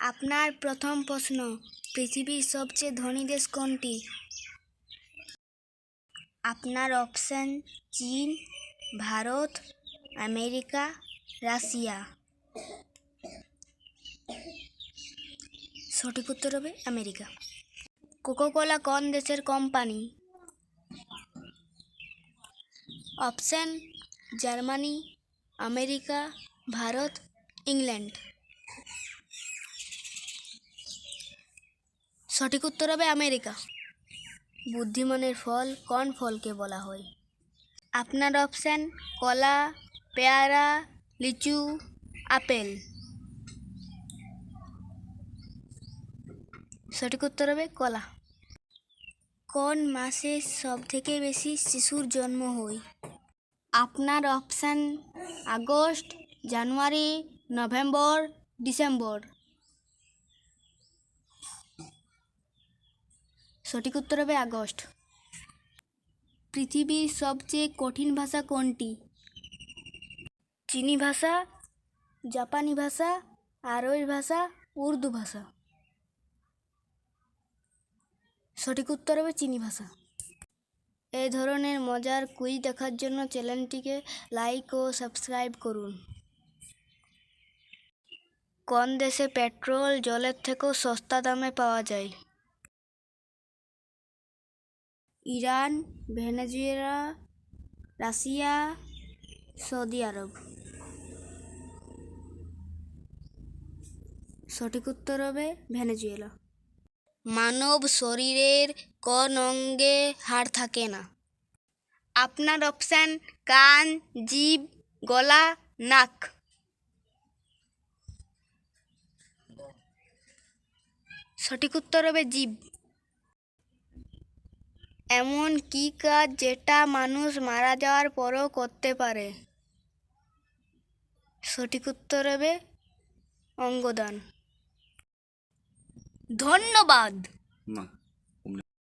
আপনার প্রথম প্রশ্ন, পৃথিবীর সবচেয়ে ধনী দেশ কোনটি? আপনার অপশান, চীন, ভারত, আমেরিকা, রাশিয়া। সঠিক উত্তর হবে আমেরিকা। কোকোকোলা কোন দেশের company? Option, Germany, America, Bharat, England. সঠিক উত্তর হবে আমেরিকা। বুদ্ধিমানের ফল কোন ফলকে বলা হয়? আপনার অপশান কলা, পেয়ারা, লিচু, আপেল। সঠিক উত্তর হবে কলা। কোন মাসে সব থেকে বেশি শিশুর জন্ম হয়? আপনার option August, January, November, December. সঠিক উত্তর হবে আগস্ট। পৃথিবীর সবচেয়ে কঠিন ভাষা কোনটি? চীনি ভাষা, জাপানি ভাষা, আরবি ভাষা, উর্দু ভাষা। সঠিক উত্তর হবে চীনি ভাষা। এই ধরনের মজার কুইজ দেখার জন্য চ্যানেলটিকে লাইক ও সাবস্ক্রাইব করুন। কোন দেশে পেট্রোল জলের থেকেও সস্তা দামে পাওয়া যায়? Iran, Venezuela, Russia, Saudi Arab. সঠিক উত্তর হবে ভেনেজুয়েলা। মানব শরীরের কোন অঙ্গে হাড় থাকে না। আপনার অপশান, কান জীব গলা, নাক। সঠিক উত্তর হবে জীব এমন কি কাজ যেটা মানুষ মারা যাওয়ার পরও করতে পারে? সঠিক উত্তর হবে অঙ্গদান। ধন্যবাদ। না।